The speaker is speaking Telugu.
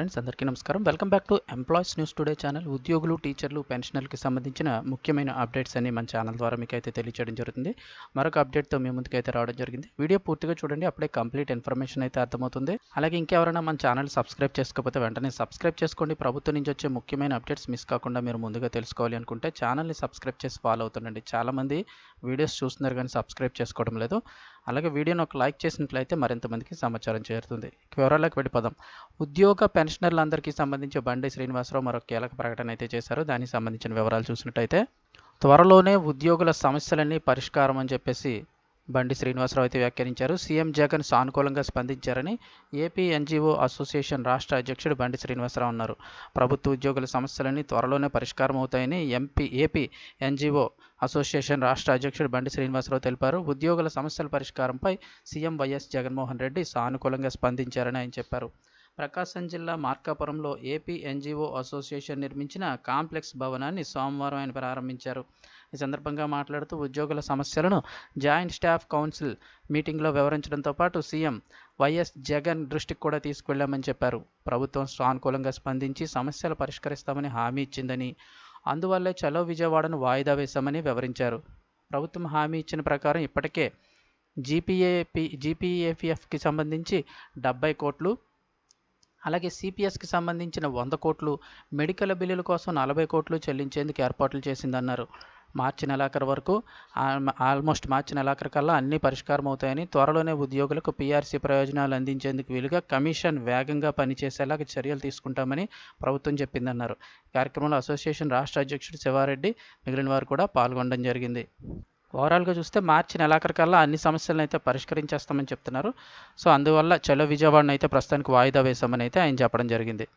ఫ్రెండ్స్ అందరికీ నమస్కారం. Welcome back to employees news today channel ఉద్యోగులు టీచర్లు పెన్షనర్లకు సంబంధించిన ముఖ్యమైన అప్డేట్స్ అన్ని మన ఛానల్ ద్వారా మీకు అయితే తెలియచేయడం జరుగుతుంది. మరొక అప్డేట్తో మీ ముందుకు అయితే రావడం జరిగింది. వీడియో పూర్తిగా చూడండి అప్పుడే కంప్లీట్ ఇన్ఫర్మేషన్ అయితే అర్థమవుతుంది. అలాగే ఇంకెవరైనా మన ఛానల్ సబ్స్క్రైబ్ చేసుకోకపోతే వెంటనే సబ్స్క్రైబ్ చేసుకోండి. ప్రభుత్వం నుంచి వచ్చే ముఖ్యమైన అప్డేట్స్ మిస్ కాకుండా మీరు ముందుగా తెలుసుకోవాలి అనుకుంటే ఛానల్ని సబ్స్క్రైబ్ చేసి ఫాలో అవుతుండండి. చాలామంది వీడియోస్ చూస్తున్నారు కానీ సబ్స్క్రైబ్ చేసుకోవడం లేదు. అలాగే వీడియోని ఒక లైక్ చేసినట్లయితే మరింత మందికి సమాచారం చేరుతుంది. ఇక వివరాలకు వెళ్ళిపోదాం. ఉద్యోగ పెన్షనర్లందరికీ సంబంధించి బండి శ్రీనివాసరావు మరొక కీలక ప్రకటన అయితే చేశారు. దానికి సంబంధించిన వివరాలు చూసినట్టయితే త్వరలోనే ఉద్యోగుల సమస్యలన్నీ పరిష్కారం అని చెప్పేసి బండి శ్రీనివాసరావు అయితే వ్యాఖ్యానించారు. సీఎం జగన్ సానుకూలంగా స్పందించారని ఏపీ ఎన్జీఓ అసోసియేషన్ రాష్ట్ర అధ్యక్షుడు బండి శ్రీనివాసరావు అన్నారు. ప్రభుత్వ ఉద్యోగుల సమస్యలన్నీ త్వరలోనే పరిష్కారం అవుతాయని ఎంపీ ఏపీ ఎన్జీఓ అసోసియేషన్ రాష్ట్ర అధ్యక్షుడు బండి శ్రీనివాసరావు తెలిపారు. ఉద్యోగుల సమస్యల పరిష్కారంపై సీఎం వైఎస్ జగన్మోహన్ రెడ్డి సానుకూలంగా స్పందించారని ఆయన చెప్పారు. ప్రకాశం జిల్లా మార్కాపురంలో ఏపీ ఎన్జీఓ అసోసియేషన్ నిర్మించిన కాంప్లెక్స్ భవనాన్ని సోమవారం ఆయన ప్రారంభించారు. ఈ సందర్భంగా మాట్లాడుతూ ఉద్యోగుల సమస్యలను జాయింట్ స్టాఫ్ కౌన్సిల్ మీటింగ్లో వివరించడంతో పాటు సీఎం వైఎస్ జగన్ దృష్టికి కూడా తీసుకెళ్ళామని చెప్పారు. ప్రభుత్వం సానుకూలంగా స్పందించి సమస్యలు పరిష్కరిస్తామని హామీ ఇచ్చిందని అందువల్లే చలో విజయవాడను వాయిదా వేశామని వివరించారు. ప్రభుత్వం హామీ ఇచ్చిన ప్రకారం ఇప్పటికే జీపీఏపి జీపీఏపీఎఫ్కి సంబంధించి డెబ్బై కోట్లు అలాగే సిపిఎస్కి సంబంధించిన వంద కోట్లు మెడికల్ బిల్లుల కోసం నలభై కోట్లు చెల్లించేందుకు ఏర్పాట్లు చేసిందన్నారు. మార్చి నెలాఖరు వరకు ఆల్మోస్ట్ మార్చి నెలాఖరు కల్లా అన్ని పరిష్కారం అవుతాయని త్వరలోనే ఉద్యోగులకు పీఆర్సీ ప్రయోజనాలు అందించేందుకు వీలుగా కమిషన్ వేగంగా పనిచేసేలాగా చర్యలు తీసుకుంటామని ప్రభుత్వం చెప్పిందన్నారు. కార్యక్రమంలో అసోసియేషన్ రాష్ట్ర అధ్యక్షుడు శివారెడ్డి మిగిలిన వారు కూడా పాల్గొనడం జరిగింది. ఓవరాల్గా చూస్తే మార్చి నెలాఖరికల్లా అన్ని సమస్యలను అయితే పరిష్కరించేస్తామని చెప్తున్నారు. సో అందువల్ల చలో విజయవాడను అయితే ప్రస్తుతానికి వాయిదా వేశామని అయితే ఆయన చెప్పడం జరిగింది.